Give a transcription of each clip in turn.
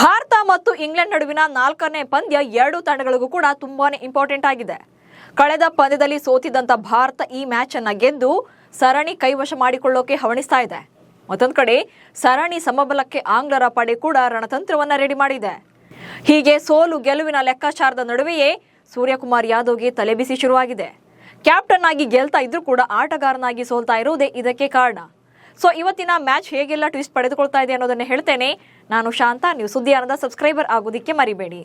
ಭಾರತ ಮತ್ತು ಇಂಗ್ಲೆಂಡ್ ನಡುವಿನ ನಾಲ್ಕನೇ ಪಂದ್ಯ ಎರಡು ತಂಡಗಳಿಗೂ ಕೂಡ ತುಂಬಾನೇ ಇಂಪಾರ್ಟೆಂಟ್ ಆಗಿದೆ. ಕಳೆದ ಪಂದ್ಯದಲ್ಲಿ ಸೋತಿದ್ದಂತ ಭಾರತ ಈ ಮ್ಯಾಚ್ ಅನ್ನ ಗೆದ್ದು ಸರಣಿ ಕೈವಶ ಮಾಡಿಕೊಳ್ಳೋಕೆ ಹವಣಿಸ್ತಾ ಇದೆ. ಮತ್ತೊಂದು ಕಡೆ ಸರಣಿ ಸಮಬಲಕ್ಕೆ ಆಂಗ್ಲರ ಪಡೆ ಕೂಡ ರಣತಂತ್ರವನ್ನ ರೆಡಿ ಮಾಡಿದೆ. ಹೀಗೆ ಸೋಲು ಗೆಲುವಿನ ಲೆಕ್ಕಾಚಾರದ ನಡುವೆಯೇ ಸೂರ್ಯಕುಮಾರ್ ಯಾದವ್ಗೆ ತಲೆಬಿಸಿ ಶುರುವಾಗಿದೆ. ಕ್ಯಾಪ್ಟನ್ ಆಗಿ ಗೆಲ್ತಾ ಇದ್ರೂ ಕೂಡ ಆಟಗಾರನಾಗಿ ಸೋಲ್ತಾ ಇರುವುದೇ ಇದಕ್ಕೆ ಕಾರಣ. ಸೊ ಇವತ್ತಿನ ಮ್ಯಾಚ್ ಹೇಗೆಲ್ಲ ಟ್ವಿಸ್ಟ್ ಪಡೆದುಕೊಳ್ತಾ ಇದೆ ಅನ್ನೋದನ್ನ ಹೇಳ್ತೇನೆ. ನಾನು ಶಾಂತ, ನೀವು ಸುದ್ದಿ ಸಬ್ಸ್ಕ್ರೈಬರ್ ಆಗೋದಿಕ್ಕೆ ಮರಿಬೇಡಿ.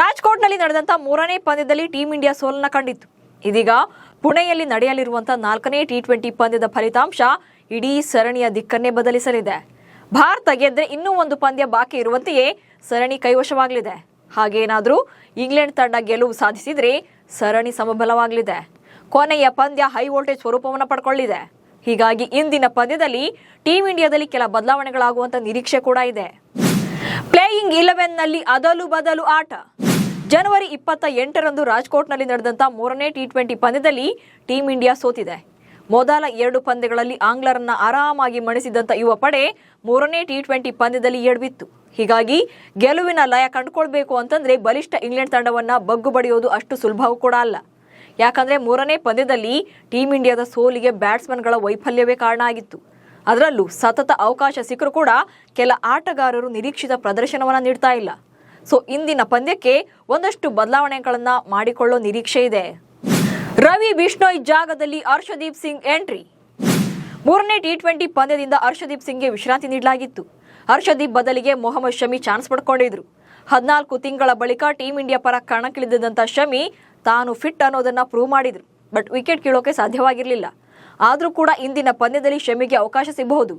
ರಾಜ್ಕೋಟ್ನಲ್ಲಿ ನಡೆದಂತ ಮೂರನೇ ಪಂದ್ಯದಲ್ಲಿ ಟೀಂ ಇಂಡಿಯಾ ಸೋಲನ್ನ ಕಂಡಿತ್ತು. ಇದೀಗ ಪುಣೆಯಲ್ಲಿ ನಡೆಯಲಿರುವಂತಹ ನಾಲ್ಕನೇ ಟಿ ಟ್ವೆಂಟಿ ಪಂದ್ಯದ ಫಲಿತಾಂಶ ಇಡೀ ಸರಣಿಯ ದಿಕ್ಕನ್ನೇ ಬದಲಿಸಲಿದೆ. ಭಾರತ ಗೆದ್ರೆ ಇನ್ನೂ ಒಂದು ಪಂದ್ಯ ಬಾಕಿ ಇರುವಂತೆಯೇ ಸರಣಿ ಕೈವಶವಾಗಲಿದೆ. ಹಾಗೇನಾದರೂ ಇಂಗ್ಲೆಂಡ್ ತಂಡ ಗೆಲುವು ಸಾಧಿಸಿದರೆ ಸರಣಿ ಸಮಬಲವಾಗಲಿದೆ. ಕೊನೆಯ ಪಂದ್ಯ ಹೈ ವೋಲ್ಟೇಜ್ ಸ್ವರೂಪವನ್ನು ಪಡ್ಕೊಳ್ಳಿದೆ. ಹೀಗಾಗಿ ಇಂದಿನ ಪಂದ್ಯದಲ್ಲಿ ಟೀಂ ಇಂಡಿಯಾದಲ್ಲಿ ಕೆಲ ಬದಲಾವಣೆಗಳಾಗುವಂತ ನಿರೀಕ್ಷೆ ಕೂಡ ಇದೆ. ಪ್ಲೇಯಿಂಗ್ ಇಲೆವೆನ್ನಲ್ಲಿ ಅದಲು ಬದಲು ಆಟ. ಜನವರಿ ಇಪ್ಪತ್ತ ಎಂಟರಂದು ರಾಜ್ಕೋಟ್ನಲ್ಲಿ ನಡೆದಂತ ಮೂರನೇ ಟಿ ಟ್ವೆಂಟಿ ಪಂದ್ಯದಲ್ಲಿ ಟೀಂ ಇಂಡಿಯಾ ಸೋತಿದೆ. ಮೊದಲ ಎರಡು ಪಂದ್ಯಗಳಲ್ಲಿ ಆಂಗ್ಲರನ್ನ ಆರಾಮಾಗಿ ಮಣಿಸಿದಂತ ಯುವ ಪಡೆ ಮೂರನೇ ಟಿ ಟ್ವೆಂಟಿ ಪಂದ್ಯದಲ್ಲಿ ಎಡವಿತ್ತು ಹೀಗಾಗಿ ಗೆಲುವಿನ ಲಯ ಕಂಡುಕೊಳ್ಬೇಕು ಅಂತಂದ್ರೆ ಬಲಿಷ್ಠ ಇಂಗ್ಲೆಂಡ್ ತಂಡವನ್ನ ಬಗ್ಗು ಬಡಿಯೋದು ಅಷ್ಟು ಸುಲಭವೂ ಕೂಡ ಅಲ್ಲ. ಯಾಕಂದ್ರೆ ಮೂರನೇ ಪಂದ್ಯದಲ್ಲಿ ಟೀಂ ಇಂಡಿಯಾದ ಸೋಲಿಗೆ ಬ್ಯಾಟ್ಸ್ಮನ್ಗಳ ವೈಫಲ್ಯವೇ ಕಾರಣ ಆಗಿತ್ತು. ಅದರಲ್ಲೂ ಸತತ ಅವಕಾಶ ಸಿಕ್ಕರೂ ಕೂಡ ಕೆಲ ಆಟಗಾರರು ನಿರೀಕ್ಷಿತ ಪ್ರದರ್ಶನವನ್ನು ನೀಡ್ತಾ ಇಲ್ಲ. ಸೊ ಇಂದಿನ ಪಂದ್ಯಕ್ಕೆ ಒಂದಷ್ಟು ಬದಲಾವಣೆಗಳನ್ನ ಮಾಡಿಕೊಳ್ಳೋ ನಿರೀಕ್ಷೆ ಇದೆ. ರವಿ ಬಿಷ್ಣೋಯ್ ಜಾಗದಲ್ಲಿ ಹರ್ಷದೀಪ್ ಸಿಂಗ್ ಎಂಟ್ರಿ ಮೂರನೇ ಟಿ ಟ್ವೆಂಟಿ ಪಂದ್ಯದಿಂದ ಹರ್ಷದೀಪ್ ಸಿಂಗ್ಗೆ ವಿಶ್ರಾಂತಿ ನೀಡಲಾಗಿತ್ತು. ಹರ್ಷದೀಪ್ ಬದಲಿಗೆ ಮೊಹಮ್ಮದ್ ಶಮಿ ಚಾನ್ಸ್ ಪಡ್ಕೊಂಡಿದ್ರು. ಹದಿನಾಲ್ಕು ತಿಂಗಳ ಬಳಿಕ ಟೀಂ ಇಂಡಿಯಾ ಪರ ಕಣಕ್ಕಿಳಿದಂತ ಶಮಿ ತಾನು ಫಿಟ್ ಅನ್ನೋದನ್ನ ಪ್ರೂವ್ ಮಾಡಿದ್ರು. ಬಟ್ ವಿಕೆಟ್ ಕೀಳೋಕೆ ಸಾಧ್ಯವಾಗಿರಲಿಲ್ಲ. ಆದರೂ ಕೂಡ ಇಂದಿನ ಪಂದ್ಯದಲ್ಲಿ ಶಮಿಗೆ ಅವಕಾಶ ಸಿಗಬಹುದು.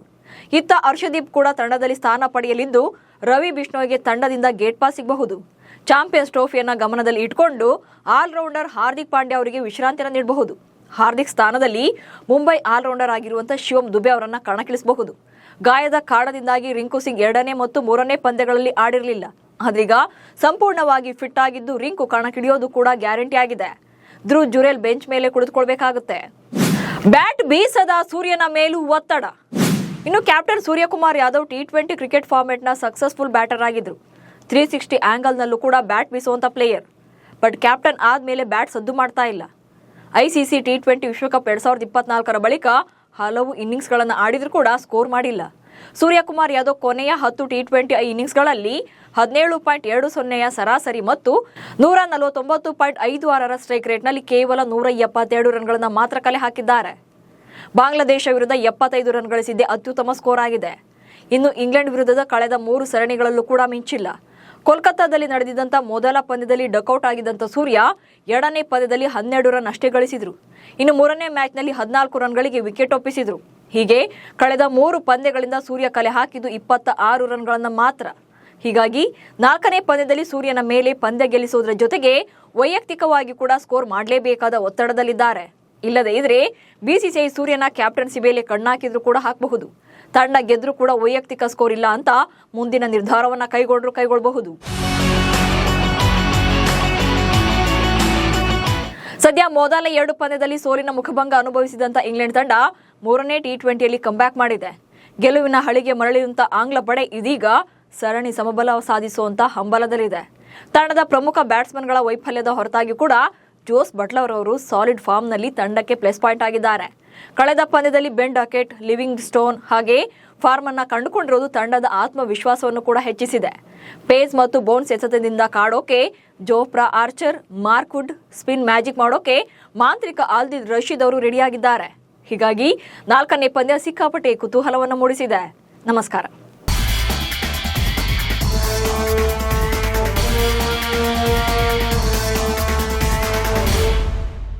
ಇತ್ತ ಹರ್ಷದೀಪ್ ಕೂಡ ತಂಡದಲ್ಲಿ ಸ್ಥಾನ ಪಡೆಯಲಿದ್ದು ರವಿ ಬಿಷ್ಣೋಯ್ಗೆ ತಂಡದಿಂದ ಗೇಟ್ ಪಾಸ್ ಸಿಗಬಹುದು. ಚಾಂಪಿಯನ್ಸ್ ಟ್ರೋಫಿಯನ್ನ ಗಮನದಲ್ಲಿ ಇಟ್ಕೊಂಡು ಆಲ್ರೌಂಡರ್ ಹಾರ್ದಿಕ್ ಪಾಂಡ್ಯ ಅವರಿಗೆ ವಿಶ್ರಾಂತಿಯನ್ನು ನೀಡಬಹುದು. ಹಾರ್ದಿಕ್ ಸ್ಥಾನದಲ್ಲಿ ಮುಂಬೈ ಆಲ್ರೌಂಡರ್ ಆಗಿರುವಂತಹ ಶಿವಂ ದುಬೆ ಅವರನ್ನು ಕಣಕ್ಕಿಳಿಸಬಹುದು. ಗಾಯದ ಕಾರಣದಿಂದಾಗಿ ರಿಂಕು ಸಿಂಗ್ ಎರಡನೇ ಮತ್ತು ಮೂರನೇ ಪಂದ್ಯಗಳಲ್ಲಿ ಆಡಿರಲಿಲ್ಲ. ಆದ್ರೀಗ ಸಂಪೂರ್ಣವಾಗಿ ಫಿಟ್ ಆಗಿದ್ದು ರಿಂಕು ಕಣಕ್ಕಿಳಿಯೋದು ಕೂಡ ಗ್ಯಾರಂಟಿ ಆಗಿದೆ. ಧ್ರುವ್ ಜುರೇಲ್ ಬೆಂಚ್ ಮೇಲೆ ಕುಳಿತುಕೊಳ್ಬೇಕಾಗುತ್ತೆ. ಬ್ಯಾಟ್ ಬೀಸದ ಸೂರ್ಯನ ಮೇಲೂ ಒತ್ತಡ. ಇನ್ನು captain Suryakumar Yadav T twenty cricket ಫಾರ್ಮೆಟ್ನ successful batter ಆಗಿದ್ರು. ತ್ರೀ ಸಿಕ್ಸ್ಟಿ ಆ್ಯಂಗಲ್ನಲ್ಲೂ ಕೂಡ ಬ್ಯಾಟ್ ಬೀಸುವಂಥ ಪ್ಲೇಯರ್ ಬಟ್ ಕ್ಯಾಪ್ಟನ್ ಆದಮೇಲೆ ಬ್ಯಾಟ್ ಸದ್ದು ಮಾಡ್ತಾ ಇಲ್ಲ. ಸಿ ಟಿ ಟ್ವೆಂಟಿ ವಿಶ್ವಕಪ್ ಎರಡು ಸಾವಿರದ ಇಪ್ಪತ್ನಾಲ್ಕರ ಬಳಿಕ ಹಲವು ಇನ್ನಿಂಗ್ಸ್ಗಳನ್ನು ಆಡಿದರೂ ಕೂಡ ಸ್ಕೋರ್ ಮಾಡಿಲ್ಲ. ಸೂರ್ಯಕುಮಾರ್ ಯಾದವ್ ಕೊನೆಯ ಹತ್ತು ಟಿ ಟ್ವೆಂಟಿ ಇನ್ನಿಂಗ್ಸ್ಗಳಲ್ಲಿ ಹದಿನೇಳು ಪಾಯಿಂಟ್ ಎರಡು ಸೊನ್ನೆಯ ಸರಾಸರಿ ಮತ್ತು ನೂರ ನಲವತ್ತೊಂಬತ್ತು ಪಾಯಿಂಟ್ ಐದು ಆರರ ಸ್ಟ್ರೈಕ್ ರೇಟ್ನಲ್ಲಿ ಕೇವಲ ನೂರ ಎಪ್ಪತ್ತೆರಡು ರನ್ಗಳನ್ನು ಮಾತ್ರ ಕಲೆ ಹಾಕಿದ್ದಾರೆ. ಬಾಂಗ್ಲಾದೇಶ ವಿರುದ್ಧ ಎಪ್ಪತ್ತೈದು ರನ್ ಗಳಿಸಿದ್ದೇ ಅತ್ಯುತ್ತಮ ಸ್ಕೋರ್ ಆಗಿದೆ. ಇನ್ನು ಇಂಗ್ಲೆಂಡ್ ವಿರುದ್ಧದ ಕಳೆದ ಮೂರು ಸರಣಿಗಳಲ್ಲೂ ಕೂಡ ಮಿಂಚಿಲ್ಲ. ಕೋಲ್ಕತ್ತಾದಲ್ಲಿ ನಡೆದಿದ್ದಂಥ ಮೊದಲ ಪಂದ್ಯದಲ್ಲಿ ಡಕೌಟ್ ಆಗಿದ್ದಂಥ ಸೂರ್ಯ ಎರಡನೇ ಪಂದ್ಯದಲ್ಲಿ ಹನ್ನೆರಡು ರನ್ ಅಷ್ಟೇ ಗಳಿಸಿದರು. ಇನ್ನು ಮೂರನೇ ಮ್ಯಾಚ್ನಲ್ಲಿ ಹದಿನಾಲ್ಕು ರನ್ಗಳಿಗೆ ವಿಕೆಟ್ ಒಪ್ಪಿಸಿದ್ರು. ಹೀಗೆ ಕಳೆದ ಮೂರು ಪಂದ್ಯಗಳಿಂದ ಸೂರ್ಯ ಕಲೆ ಹಾಕಿದ್ದು ಇಪ್ಪತ್ತ ಆರು ರನ್ಗಳನ್ನು ಮಾತ್ರ. ಹೀಗಾಗಿ ನಾಲ್ಕನೇ ಪಂದ್ಯದಲ್ಲಿ ಸೂರ್ಯನ ಮೇಲೆ ಪಂದ್ಯ ಗೆಲ್ಲಿಸುವುದರ ಜೊತೆಗೆ ವೈಯಕ್ತಿಕವಾಗಿ ಕೂಡ ಸ್ಕೋರ್ ಮಾಡಲೇಬೇಕಾದ ಒತ್ತಡದಲ್ಲಿದ್ದಾರೆ. ಇಲ್ಲದೆ ಇದ್ರೆ ಬಿಸಿಸಿಐ ಸೂರ್ಯನ ಕ್ಯಾಪ್ಟನ್ಸಿ ಮೇಲೆ ಕಣ್ಣಾಕಿದ್ರು ಕೂಡ ಹಾಕಬಹುದು. ತಂಡ ಗೆದ್ರೂ ಕೂಡ ವೈಯಕ್ತಿಕ ಸ್ಕೋರ್ ಇಲ್ಲ ಅಂತ ಮುಂದಿನ ನಿರ್ಧಾರವನ್ನ ಕೈಗೊಂಡ್ರು ಕೈಗೊಳ್ಳಬಹುದು ಸದ್ಯ ಮೊದಲ ಎರಡು ಪಂದ್ಯದಲ್ಲಿ ಸೋಲಿನ ಮುಖಭಂಗ ಅನುಭವಿಸಿದಂತ ಇಂಗ್ಲೆಂಡ್ ತಂಡ ಮೂರನೇ ಟಿ ಟ್ವೆಂಟಿಯಲ್ಲಿ ಕಂಬ್ಯಾಕ್ ಮಾಡಿದೆ. ಗೆಲುವಿನ ಹಳಿಗೆ ಮರಳಿದಂತ ಆಂಗ್ಲ ಪಡೆ ಇದೀಗ ಸರಣಿ ಸಮಬಲ ಸಾಧಿಸುವಂತ ಹಂಬಲದಲ್ಲಿದೆ. ತಂಡದ ಪ್ರಮುಖ ಬ್ಯಾಟ್ಸ್ಮನ್ಗಳ ವೈಫಲ್ಯದ ಹೊರತಾಗಿ ಕೂಡ ಜೋಸ್ ಬಟ್ಲರ್ ಅವರು ಸಾಲಿಡ್ ಫಾರ್ಮ್ನಲ್ಲಿ ತಂಡಕ್ಕೆ ಪ್ಲಸ್ ಪಾಯಿಂಟ್ ಆಗಿದ್ದಾರೆ. ಕಳೆದ ಪಂದ್ಯದಲ್ಲಿ ಬೆನ್ ಡಾಕೆಟ್, ಲಿವಿಂಗ್ ಸ್ಟೋನ್ ಹಾಗೆ ಫಾರ್ಮ್ ಅನ್ನ ಕಂಡುಕೊಂಡಿರುವುದು ತಂಡದ ಆತ್ಮವಿಶ್ವಾಸವನ್ನು ಕೂಡ ಹೆಚ್ಚಿಸಿದೆ. ಪೇಸ್ ಮತ್ತು ಬೌನ್ಸ್ ಎಸೆತದಿಂದ ಕಾಡೋಕೆ Jofra Archer Mark Wood spin magic ಮಾಡೋಕೆ ಮಾಂತ್ರಿಕ ಆಲ್ದಿದ್ ರಶೀದ್ ಅವರು ರೆಡಿಯಾಗಿದ್ದಾರೆ ಹೀಗಾಗಿ ನಾಲ್ಕನೇ ಪಂದ್ಯ ಸಿಕ್ಕಾಪಟ್ಟೆ ಕುತೂಹಲವನ್ನು ಮೂಡಿಸಿದೆ. ನಮಸ್ಕಾರ.